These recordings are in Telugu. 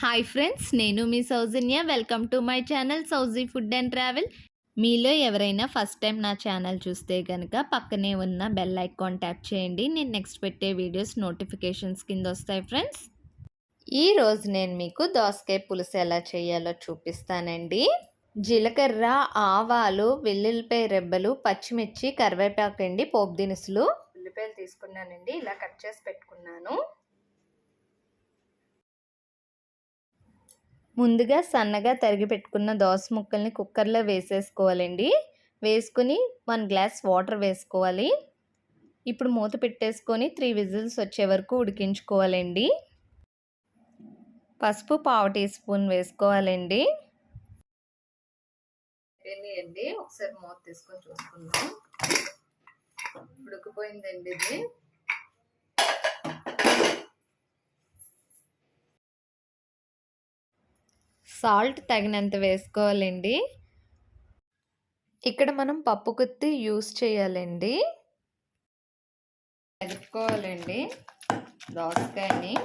హాయ్ ఫ్రెండ్స్ నేను మీ Soujanya. Welcome to my channel Souji food and travel మీలో ఎవరైనా ఫస్ట్ టైం నా ఛానల్ చూస్తే కనుక పక్కనే ఉన్న బెల్ ఐకాన్ ట్యాప్ చేయండి. నేను నెక్స్ట్ పెట్టే వీడియోస్ నోటిఫికేషన్స్ కింద వస్తాయి ఫ్రెండ్స్ ఈరోజు నేను మీకు దోసకాయ పులుసు ఎలా చేయాలో చూపిస్తానండి. జీలకర్ర ఆవాలు వెల్లుల్లిపాయ రెబ్బలు పచ్చిమిర్చి కరివేపాకు అండి పోపు దినుసులు. ఉల్లిపాయలు తీసుకున్నానండి ఇలా కట్ చేసి పెట్టుకున్నాను. ముందుగా సన్నగా తరిగి పెట్టుకున్న దోస ముక్కల్ని కుక్కర్లో వేసేసుకోవాలండి. వేసుకుని వన్ గ్లాస్ వాటర్ వేసుకోవాలి. ఇప్పుడు మూత పెట్టేసుకొని త్రీ విజిల్స్ వచ్చే వరకు ఉడికించుకోవాలండి. పసుపు పావు టీ స్పూన్ వేసుకోవాలండి. అండి ఒకసారి మూత తీసుకొని చూసుకుందాం. ఉడికిపోయిందండి ఇది. సాల్ట్ తగినంత వేసుకోవాలండి. ఇక్కడ మనం పప్పు కుత్తి యూస్ చేయాలండి. కలుపుకోవాలండి. దోసకాయని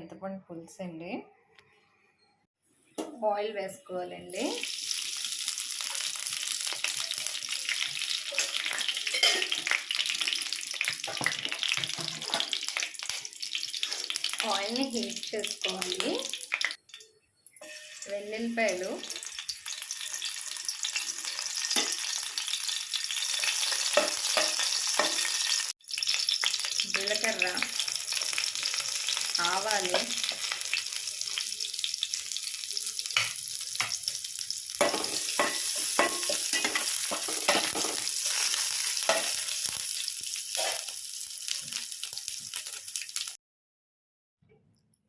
చింతపండు పులుసు అండి? ఆయిల్ వేసుకోవాలండి. ఆయిల్ని హీట్ చేసుకోవాలి. వెల్లుల్లిపాయలు. జీలకర్ర. ఆవాలి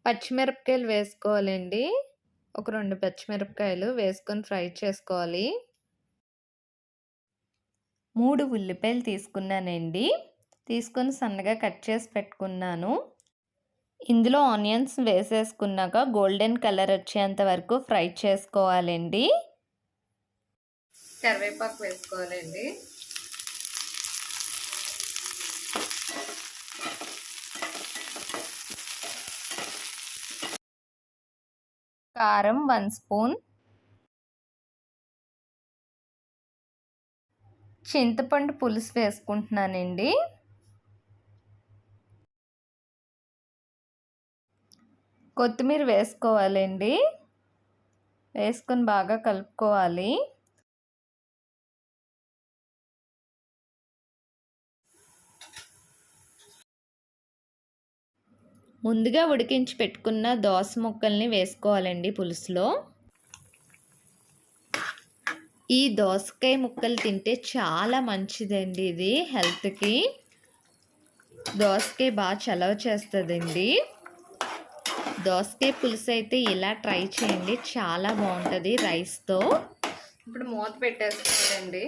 పచ్చిమిరపకాయలు వేసుకోవాలండి. ఒక రెండు పచ్చిమిరపకాయలు వేసుకొని ఫ్రై చేసుకోవాలి. మూడు ఉల్లిపాయలు తీసుకున్నానండి. తీసుకొని సన్నగా కట్ చేసి పెట్టుకున్నాను. ఇందులో ఆనియన్స్ వేసేసుకున్నాక గోల్డెన్ కలర్ వచ్చేంత వరకు ఫ్రై చేసుకోవాలండి. కరివేపాకు వేసుకోవాలండి. కారం వన్ స్పూన్. చింతపండు పులుసు వేసుకుంటున్నానండి. కొత్తిమీర వేసుకోవాలండి. వేసుకొని బాగా కలుపుకోవాలి. ముందుగా ఉడికించి పెట్టుకున్న దోస ముక్కల్ని వేసుకోవాలండి పులుసులో. ఈ దోసకాయ ముక్కలు తింటే చాలా మంచిదండి ఇది హెల్త్కి. దోసకాయ బాగా చలవ చేస్తుందండి. దోసకాయ పులుసు అయితే ఇలా ట్రై చేయండి. చాలా బాగుంటుంది రైస్తో. ఇప్పుడు మూత పెట్టేసుకోవాలండి.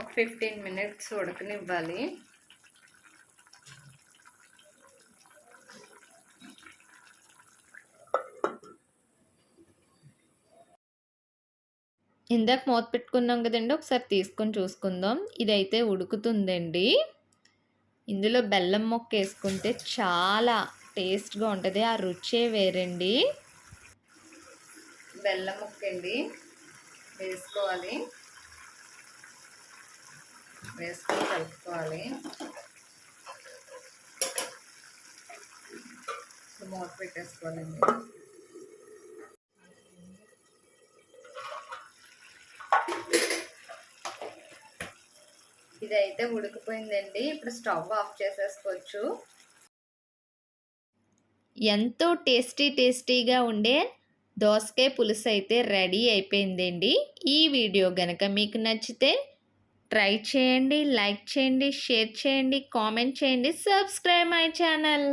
ఒక ఫిఫ్టీన్ మినిట్స్ ఉడకనివ్వాలి. ఇందాక మూత పెట్టుకున్నాం కదండి ఒకసారి తీసుకొని చూసుకుందాం. ఇదైతే ఉడుకుతుందండి. ఇందులో బెల్లం మొక్క వేసుకుంటే చాలా టేస్ట్గా ఉంటుంది. ఆ రుచే వేరండి. బెల్లం ముక్కండి. వేసుకోవాలి. వేసుకొని కలుపుకోవాలి. మూత పెట్టేసుకోవాలండి. ఇదైతే ఉడికిపోయిందండి. ఇప్పుడు స్టవ్ ఆఫ్ చేసేసుకోవచ్చు. ఎంతో టేస్టీ టేస్టీగా ఉండే దోసకాయ పులుసు అయితే రెడీ అయిపోయిందండి. ఈ వీడియో కనుక మీకు నచ్చితే ట్రై చేయండి లైక్ చేయండి షేర్ చేయండి కామెంట్ చేయండి సబ్స్క్రైబ్ మై ఛానల్.